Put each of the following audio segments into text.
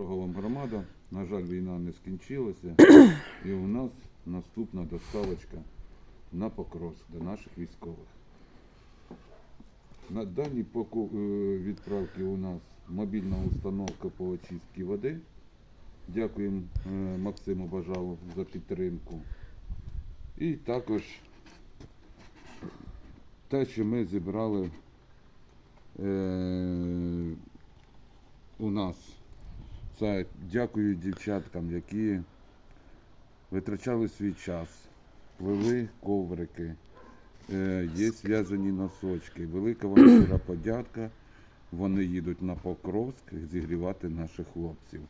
Дорога вам громада. На жаль, війна не скінчилася. І у нас наступна доставочка на Покровськ до наших військових. На даній поку- е, відправці у нас мобільна установка по очистці води. Дякуємо е, Максиму Бажалу за підтримку. І також те, що ми зібрали е, у нас. Це дякую дівчаткам, які витрачали свій час, плели коврики, е, є зв'язані носочки. Велика вам щира подяка. Вони їдуть на Покровськ зігрівати наших хлопців.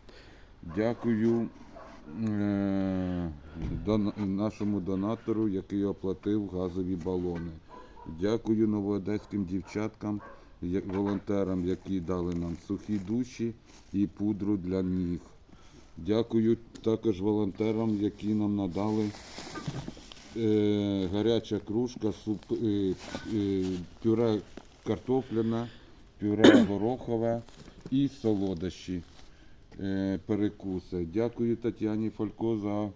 Дякую е, дон- нашому донатору, який оплатив газові балони. Дякую новоодеським дівчаткам, волонтерам, які дали нам сухі душі і пудру для ніг. Дякую також волонтерам, які нам надали е, гаряча кружка, суп, е, е, пюре картопляне, пюре горохове і солодощі е, перекуси. Дякую Тетяні Фолько за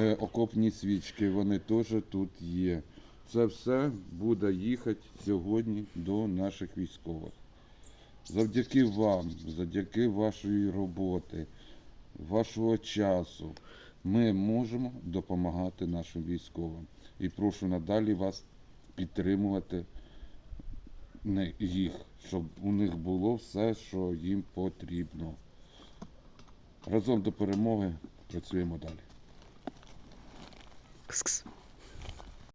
е, окопні свічки. Вони теж тут є. Це все буде їхати сьогодні до наших військових. Завдяки вам, завдяки вашої роботи, вашого часу, ми можемо допомагати нашим військовим. І прошу надалі вас підтримувати їх, щоб у них було все, що їм потрібно. Разом до перемоги працюємо далі.